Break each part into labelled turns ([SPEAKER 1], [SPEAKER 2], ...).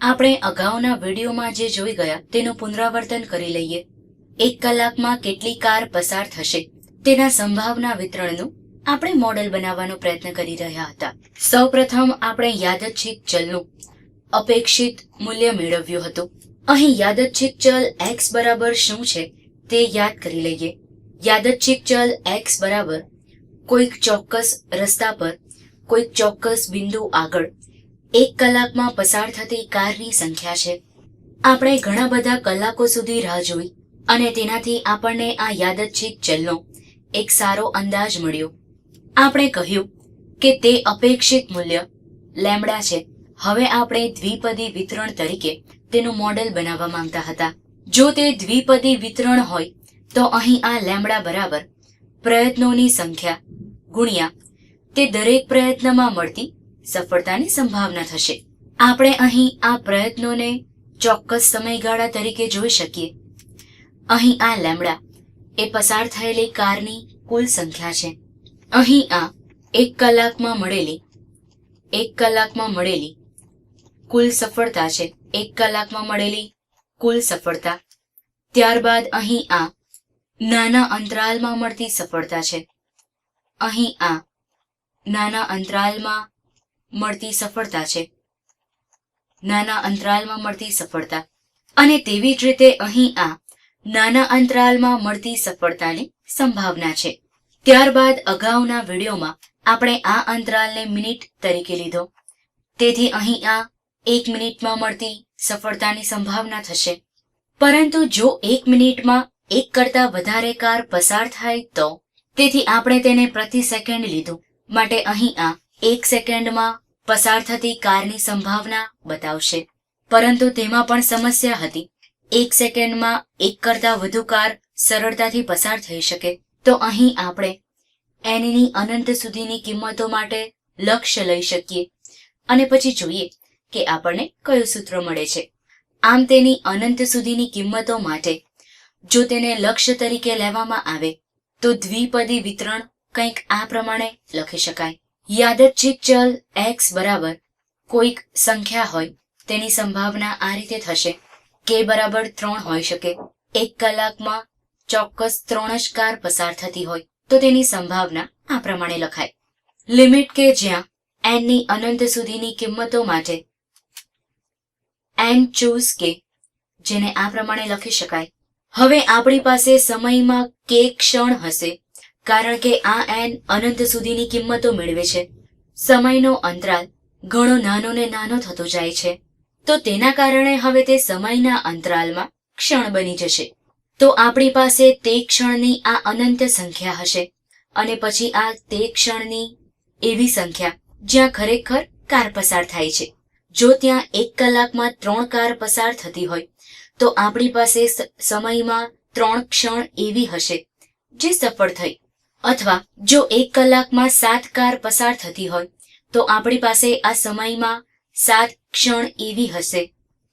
[SPEAKER 1] આપણે અગાઉના વિડીયોમાં જે જોઈ ગયા, તેનું પુનરાવર્તન કરી લઈએ. એક કલાકમાં કેટલી કાર પસાર થશે, તેના સંભાવના વિતરણનું આપણે મોડેલ બનાવવાનો પ્રયત્ન કરી રહ્યા હતા. સૌપ્રથમ આપણે યાદચ્છિક ચલનું અપેક્ષિત મૂલ્ય મેળવ્યું હતું. અહીં યાદચ્છિક ચલ એક્સ બરાબર શું છે, તે યાદ કરી લઈએ. યાદચ્છિક ચલ એક્સ બરાબર કોઈક ચોક્કસ રસ્તા પર, કોઈક ચોક્કસ બિંદુ આગળ એક કલાકમાં પસાર થતી કારની સંખ્યા છે. આપણે ઘણા બધા કલાકો સુધી રાહ જોઈ અને તેનાથી આપણને આ યાદચ્છિત ચલનો એક સારો અંદાજ મળ્યો. આપણે કહ્યું કે તે અપેક્ષિત મૂલ્ય, લેમડા છે. હવે આપણે દ્વિપદી વિતરણ તરીકે તેનું મોડેલ બનાવવા માંગતા હતા. જો તે દ્વિપદી વિતરણ હોય, તો અહીં આ લેમડા બરાબર પ્રયત્નોની સંખ્યા ગુણ્યા તે દરેક પ્રયત્નમાં મળતી સફળતાની સંભાવના થશે. આપણે અહીં આ પ્રયત્નોને ચોક્કસ સમયગાળા તરીકે જોઈ શકીએ. અહીં આ લેમડા એ પસાર થયેલી કારની કુલ સંખ્યા છે. અહીં આ એક કલાકમાં મળેલી, એક કલાકમાં મળેલી કુલ સફળતા છે. એક કલાકમાં મળેલી કુલ સફળતા. ત્યારબાદ અહીં આ નાના અંતરાલમાં મળતી સફળતા છે. અહીં આ નાના અંતરાલમાં મળતી સફળતા છે. નાના અંતરાલમાં મળતી સફળતા. અને તેવી જ રીતે અહીં આ નાના અંતરાલમાં મળતી સફળતાની સંભાવના છે. ત્યારબાદ અગાઉના વિડીયોમાં આપણે આ અંતરાલને મિનિટ તરીકે લીધો. તેથી અહીં આ એક મિનિટમાં મળતી સફળતાની સંભાવના થશે. પરંતુ જો એક મિનિટમાં એક કરતા વધારે કાર પસાર થાય તો તેથી આપણે તેને પ્રતિ સેકન્ડ લીધું. માટે અહીં આ એક સેકન્ડમાં પસાર થતી કારની સંભાવના બતાવશે. પરંતુ તેમાં પણ સમસ્યા હતી. એક સેકન્ડમાં એક કરતા વધુ કાર સરળતાથી પસાર થઈ શકે. તો અહીં આપણે એનની અનંત સુધીની કિંમતો માટે લક્ષ્ય લઈ શકીએ. અને પછી જોઈએ કે આપણને કયું સૂત્ર મળે છે. આમ તેની અનંત સુધીની કિંમતો માટે જો તેને લક્ષ્ય તરીકે લેવામાં આવે, તો દ્વિપદી વિતરણ કંઈક આ પ્રમાણે લખી શકાય. યાદચ્છિક ચલ એક્સ બરાબર કોઈક સંખ્યા હોય, તેની સંભાવના આ રીતે થશે. કે બરાબર ત્રણ હોઈ શકે. એક કલાકમાં ચોક્કસ ત્રણ જ કાર પસાર થતી હોય, તો તેની સંભાવના આ પ્રમાણે લખાય. લિમિટ કે જ્યાં એનની અનંત સુધીની કિંમતો માટે એન ચૂઝ કે, જેને આ પ્રમાણે લખી શકાય. હવે આપણી પાસે સમયમાં કે ક્ષણ હશે. કારણ કે આ એન અનંત સુધીની કિંમતો મેળવે છે. સમયનો અંતરાલ ઘણો નાનો ને નાનો થતો જાય છે. તો તેના કારણે હવે તે સમયના અંતરાલમાં ક્ષણ બની જશે. તો આપણી પાસે તે ક્ષણની આ અનંત સંખ્યા હશે અને પછી આ તે ક્ષણની એવી સંખ્યા જ્યાં ખરેખર કાર પસાર થાય છે. જો ત્યાં એક કલાકમાં ત્રણ કાર પસાર થતી હોય, તો આપણી પાસે સમયમાં ત્રણ ક્ષણ એવી હશે જે સફળ થઈ. અથવા જો એક કલાકમાં સાત કાર પસાર થતી હોય, તો આપણી પાસે આ સમયમાં સાત ક્ષણ એવી હશે,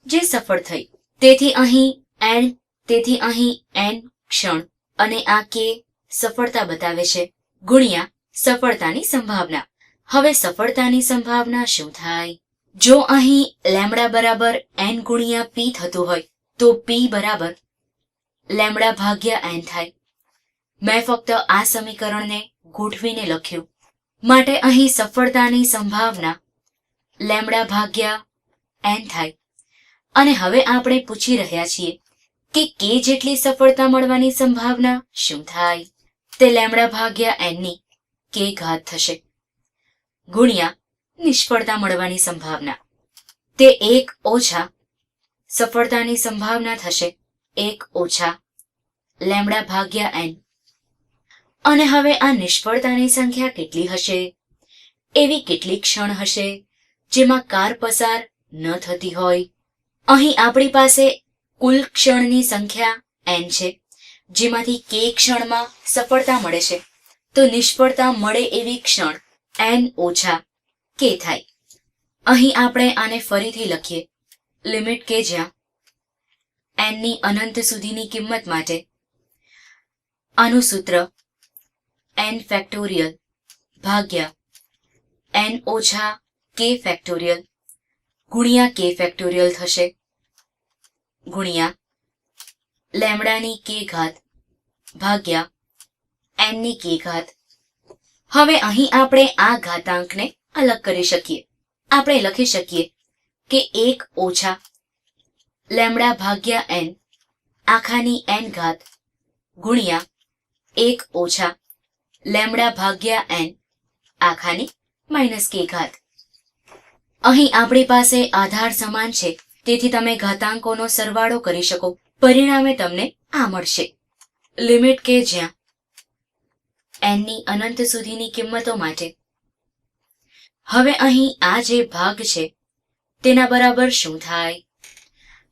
[SPEAKER 1] જે સફળ થઈ. તેથી અહીં એન, તેથી અહીં એન ક્ષણ, અને આ કે સફળતા બતાવે છે, ગુણ્યા સફળતાની સંભાવના. હવે સફળતાની સંભાવના શું થાય? જો અહીં લેમડા બરાબર એન ગુણ્યા પી થતું હોય, તો પી બરાબર લેમડા ભાગ્યા એન થાય. મેં ફક્ત આ સમીકરણને ગોઠવીને લખ્યું. માટે અહીં સફળતાની સંભાવના લેમડા ભાગ્યા એન થાય. અને હવે આપણે પૂછી રહ્યા છીએ કે કે જેટલી સફળતા મળવાની સંભાવના શું થાય? તે લેમડા ભાગ્યા એનની કે ઘાત થશે. ગુણ્યા નિષ્ફળતા મળવાની સંભાવના. તે એક ઓછા સફળતાની સંભાવના થશે. એક ઓછા લેમડા ભાગ્યા એન અને હવે આ નિષ્ફળતાની સંખ્યા કેટલી હશે? એવી કેટલી ક્ષણ હશે જેમાં કાર પસાર ન થતી હોય. અહીં આપણી પાસે કુલ ક્ષણની સંખ્યા એન છે, જેમાંથી કે ક્ષણમાં સફળતા મળે છે. તો નિષ્ફળતા મળે એવી ક્ષણ એન ઓછા કે થાય. અહીં આપણે આને ફરીથી લખીએ. લિમિટ કે જ્યાં? એનની અનંત સુધીની કિંમત માટે. આનું સૂત્ર n ફેક્ટોરિયલ ભાગ્યા. N ઓછા k ફેક્ટોરિયલ ગુણ્યા કે ફેક્ટોરિયલ થશે. ગુણ્યા લેમડાની કે ઘાત ભાગ્યા n ની કે ઘાત. હવે અહીં આપણે આ ઘાતાંકને અલગ કરી શકીએ. આપણે લખી શકીએ કે એક ઓછા લેમડા ભાગ્યા n, આખાની n ઘાત ગુણ્યા એક ઓછા લેમડા ભાગ્યા એન આખાની માઇનસ કે ઘાત. અહીં આપણી પાસે આધાર સમાન છે, તેથી તમે ઘાતાંકોનો સરવાળો કરી શકો. પરિણામે તમને આ મળશે. લિમિટ કે જ્યાં? એનની અનંત સુધીની કિંમતો માટે. હવે અહીં આ જે ભાગ છે, તેના બરાબર શું થાય?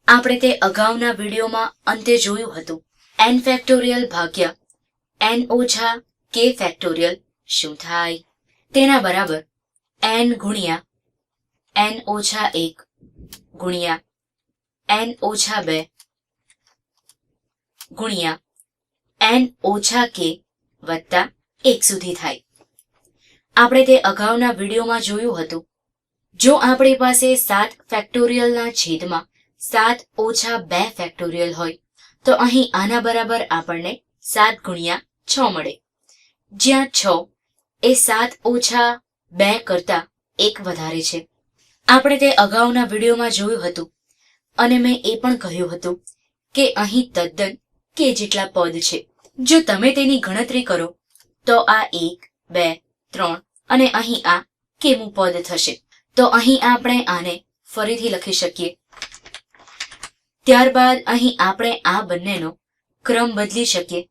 [SPEAKER 1] આપણે તે અગાઉના વિડીયોમાં અંતે જોયું હતું. એન ફેક્ટોરિયલ ભાગ્યા એન ઓછા k ફેક્ટોરિયલ શું થાય? તેના બરાબર એન ગુણ્યા એન ઓછા એક ગુણ્યા એન ઓછા બે ગુણ્યા એન ઓછા કે વત્તા એક સુધી થાય. આપણે તે અગાઉના વિડીયોમાં જોયું હતું. જો આપણી પાસે સાત ફેક્ટોરિયલના છેદમાં સાત ઓછા બે ફેક્ટોરિયલ હોય, તો અહીં આના બરાબર આપણને સાત ગુણ્યા છ મળે. જ્યાં છ એ સાત ઓછા બે કરતા એક વધારે છે. આપણે તે અગાઉના વિડીયોમાં જોયું હતું અને મેં એ પણ કહ્યું હતું કે અહીં તદ્દન કે જેટલા પદ છે. જો તમે તેની ગણતરી કરો, તો આ એક, બે, ત્રણ અને અહીં આ કેમું પદ થશે? તો અહીં આપણે આને ફરીથી લખી શકીએ. ત્યારબાદ અહીં આપણે આ બંનેનો ક્રમ બદલી શકીએ,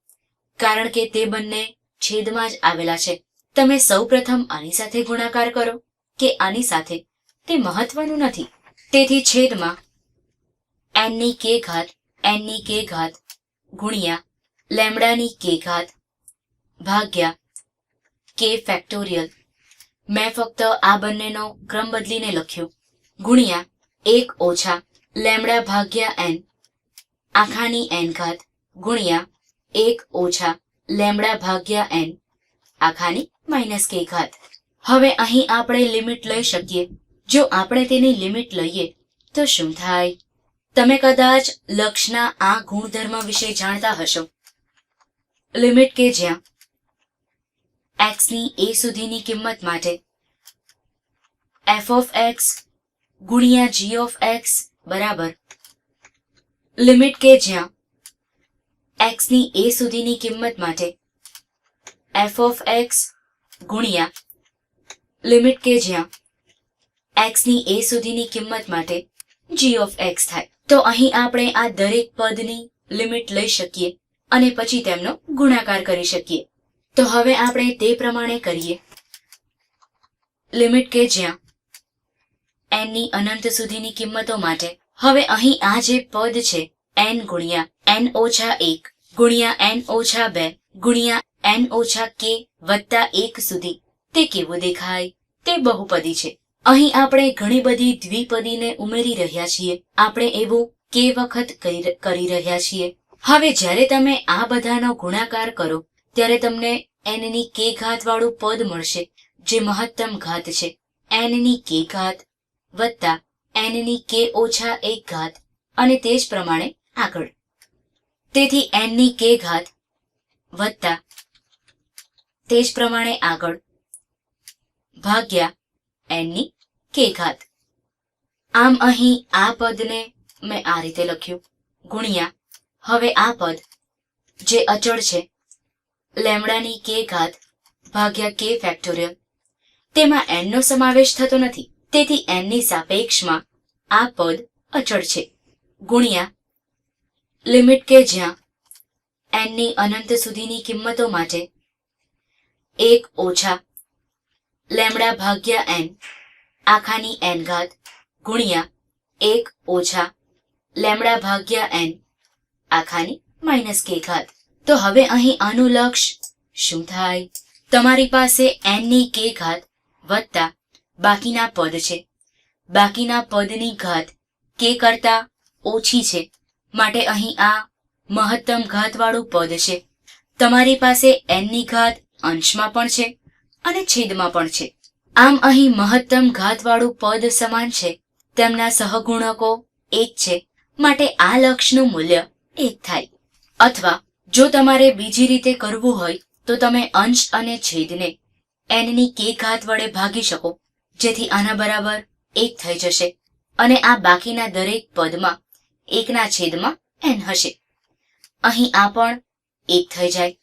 [SPEAKER 1] કારણ કે તે બંને છેદમાં જ આવેલા છે. તમે સૌપ્રથમ આની સાથે ગુણાકાર કરો કે આની સાથે તે મહત્વનું નથી. તેથી છેદમાં એનની કે ઘાત એનની કે ઘાત ગુણ્યા લેમડાની કે ઘાત ભાગ્યા કે ફેક્ટોરિયલ મેં ફક્ત આ બંનેનો ક્રમ બદલીને લખ્યો. ગુણ્યા એક ઓછા લેમડા ભાગ્યા એન આખાની એન ઘાત ગુણ્યા એક ઓછા લેમડા ભાગ્યા એન આખાની માઇનસ કે ઘાત. હવે અહીં આપણે લિમિટ લઈ શકીએ. જો આપણે તેની લિમિટ લઈએ, તો શું થાય? તમે કદાચ લક્ષના આ ગુણધર્મ વિશે જાણતા હશો. લિમિટ કે જ્યાં? એક્સની એ સુધીની કિંમત માટે. એફ ઓફ એક્સ ગુણ્યા જી ઓફ એક્સ બરાબર. લિમિટ કે જ્યાં? X ની a સુધીની કિંમત માટે f ઓફ x ગુણ્યા લિમિટ કે જ્યાં x ની a સુધીની કિંમત માટે g ઓફ x થાય. તો અહીં આપણે આ દરેક પદની લિમિટ લઈ શકીએ અને પછી તેમનો ગુણાકાર કરી શકીએ. તો હવે આપણે તે પ્રમાણે કરીએ. લિમિટ કે જ્યાં n ની અનંત સુધીની કિંમતો માટે. હવે અહીં આ જે પદ છે, n ગુણ્યા એન ઓછા એક ગુણ્યા એન ઓછા બે, ગુણ્યા એન ઓછા કે વત્તા એક સુધી. તે કેવું દેખાય? તે બહુપદી છે. અહીં આપણે ઘણી બધી દ્વિપદીને ઉમેરી રહ્યા છીએ. આપણે એવું કે વખત કરી રહ્યા છીએ. હવે જ્યારે તમે આ બધાનો ગુણાકાર કરો, ત્યારે તમને એનની કે ઘાત વાળું પદ મળશે, જે મહત્તમ ઘાત છે. એનની કે ઘાત વત્તા એનની કે ઓછા એક ઘાત. અને તે જ પ્રમાણે આગળ. તેથી n ની k ઘાત વત્તા તે જ પ્રમાણે આગળ ભાગ્યા n ની k ઘાત. આમ અહીં આ પદને મેં આ રીતે લખ્યું. ગુણ્યા, હવે આ પદ જે અચળ છે, લેમડાની કે ઘાત ભાગ્યા કે ફેક્ટોરિયલ, તેમાં એનનો સમાવેશ થતો નથી. તેથી એનની સાપેક્ષમાં આ પદ અચળ છે. ગુણ્યા લિમિટ કે જ્યાં એનની અનંત સુધીની કિંમતો માટે એક ઓછા લેમડા ભાગ્યા એન આખાની એન ઘાત ગુણ્યા એક ઓછા લેમડા ભાગ્યા એન આખાની માઇનસ કે ઘાત. તો હવે અહીં આનું લક્ષ શું થાય? તમારી પાસે એનની કે ઘાત વત્તા બાકીના પદ છે. બાકીના પદની ઘાત કે કરતા ઓછી છે. માટે અહીં આ મહત્તમ ઘાતવાળું પદ છે. તમારી પાસે એનની ઘાત અંશમાં પણ છે અને છેદમાં પણ છે. આમ અહીં મહત્તમ ઘાતવાળું પદ સમાન છે. તેમના સહગુણકો એક છે. માટે આ લક્ષનું મૂલ્ય એક થાય. અથવા જો તમારે બીજી રીતે કરવું હોય, તો તમે અંશ અને છેદને એનની કે ઘાત વડે ભાગી શકો, જેથી આના બરાબર એક થઈ જશે. અને આ બાકીના દરેક પદમાં એકના છેદમાં એન હશે. અહીં આ પણ એક થઈ જાય.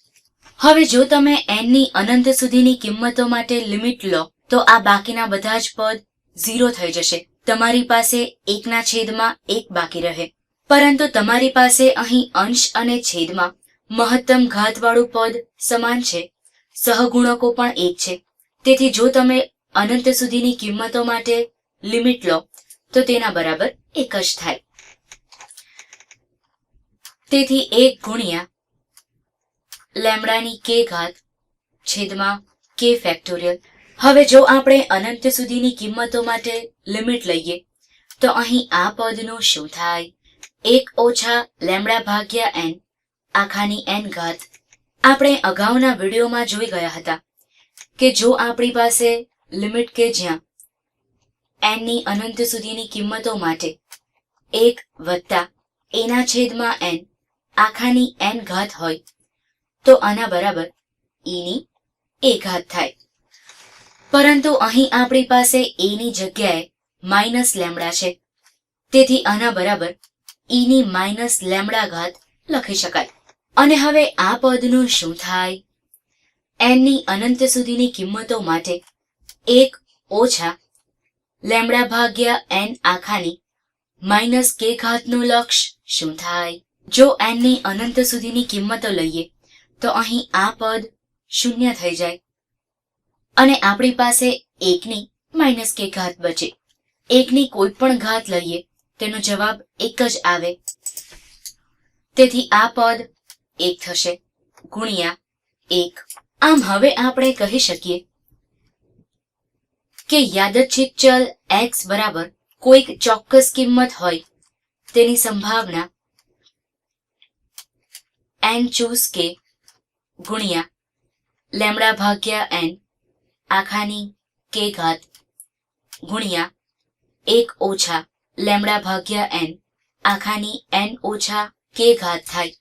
[SPEAKER 1] હવે જો તમે એનની અનંત સુધીની કિંમતો માટે લિમિટ લો, તો આ બાકીના બધા જ પદ ઝીરો થઈ જશે. તમારી પાસે એકના છેદમાં એક બાકી રહે. પરંતુ તમારી પાસે અહીં અંશ અને છેદમાં મહત્તમ ઘાતવાળું પદ સમાન છે. સહગુણકો પણ એક છે. તેથી જો તમે અનંત સુધીની કિંમતો માટે લિમિટ લો, તો તેના બરાબર એક જ થાય. તેથી એક ગુણ્યા લેમડાની કે ઘાત છેદમાં કે ફેક્ટોરિયલ. હવે જો આપણે અનંત સુધીની કિંમતો માટે લિમિટ લઈએ, તો અહીં આ પદનું શું થાય? એક ઓછા લેમડા ભાગ્યા એન આખાની એન ઘાત. આપણે અગાઉના વિડીયોમાં જોઈ ગયા હતા કે જો આપણી પાસે લિમિટ કે જ્યાં એનની અનંત સુધીની કિંમતો માટે એક વત્તા એના છેદમાં n આખાની એન ઘાત હોય, તો આના બરાબર ઈની એ ઘાત થાય. પરંતુ અહીં આપણી પાસે એની જગ્યાએ માઇનસ લેમડા છે. તેથી આના બરાબર ઈની માઇનસ લેમડા ઘાત લખી શકાય. અને હવે આ પદનું શું થાય? એનની અનંત સુધીની કિંમતો માટે એક ઓછા લેમડા ભાગ્યા એન આખાની માઇનસ કે ઘાતનું લક્ષ શું થાય? જો એનની અનંત સુધીની કિંમતો લઈએ, તો અહીં આ પદ શૂન્ય થઈ જાય. અને આપણી પાસે એકની માઇનસ કે ઘાત બચે. એકની કોઈ પણ ઘાત લઈએ, તેનો જવાબ એક જ આવે. તેથી આ પદ એક થશે. ગુણ્યા એક. આમ હવે આપણે કહી શકીએ કે યાદચ્છિક ચલ એક્સ બરાબર કોઈક ચોક્કસ કિંમત હોય તેની સંભાવના n ચૂઝ કે ગુણ્યા લેમડા ભાગ્યા એન આખાની કે ઘાત ગુણ્યા એક ઓછા લેમડા ભાગ્યા એન આખાની એન ઓછા કે ઘાત થાય.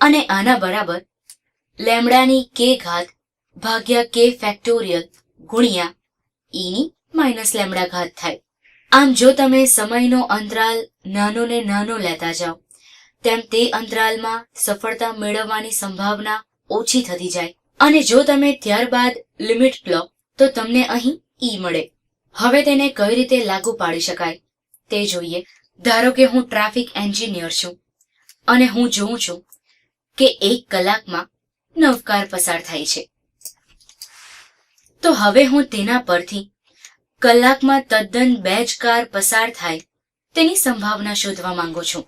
[SPEAKER 1] અને આના બરાબર લેમડાની કે ઘાત ભાગ્યા કે ફેક્ટોરિયલ ગુણ્યા ઈની માઇનસ લેમડા ઘાત થાય. આમ જો તમે સમયનો અંતરાલ નાનો ને નાનો લેતા જાઓ તેમ તે અંતરાલમાં સફળતા મેળવવાની સંભાવના ઓછી થતી જાય. અને જો તમે ત્યારબાદ લિમિટ લો, તો તમને અહીં ઈ મળે. હવે તેને કઈ રીતે લાગુ પાડી શકાય તે જોઈએ. ધારો કે હું ટ્રાફિક એન્જિનિયર છું અને હું જોઉં છું કે એક કલાકમાં નવકાર પસાર થાય છે. તો હવે હું તેના પરથી કલાકમાં તદ્દન બે જ કાર પસાર થાય તેની સંભાવના શોધવા માંગુ છું.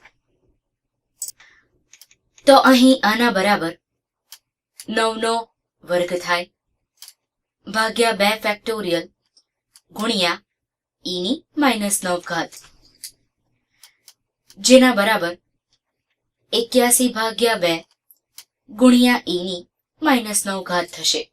[SPEAKER 1] તો અહીં આના બરાબર નવનો વર્ગ થાય. ભાગ્યા બે ફેક્ટોરિયલ ગુણ્યા ઈની ની માઇનસ નવ ઘાત. જેના બરાબર એક્યાસી ભાગ્યા બે ગુણ્યા ઈની ની માઇનસ નવ ઘાત થશે.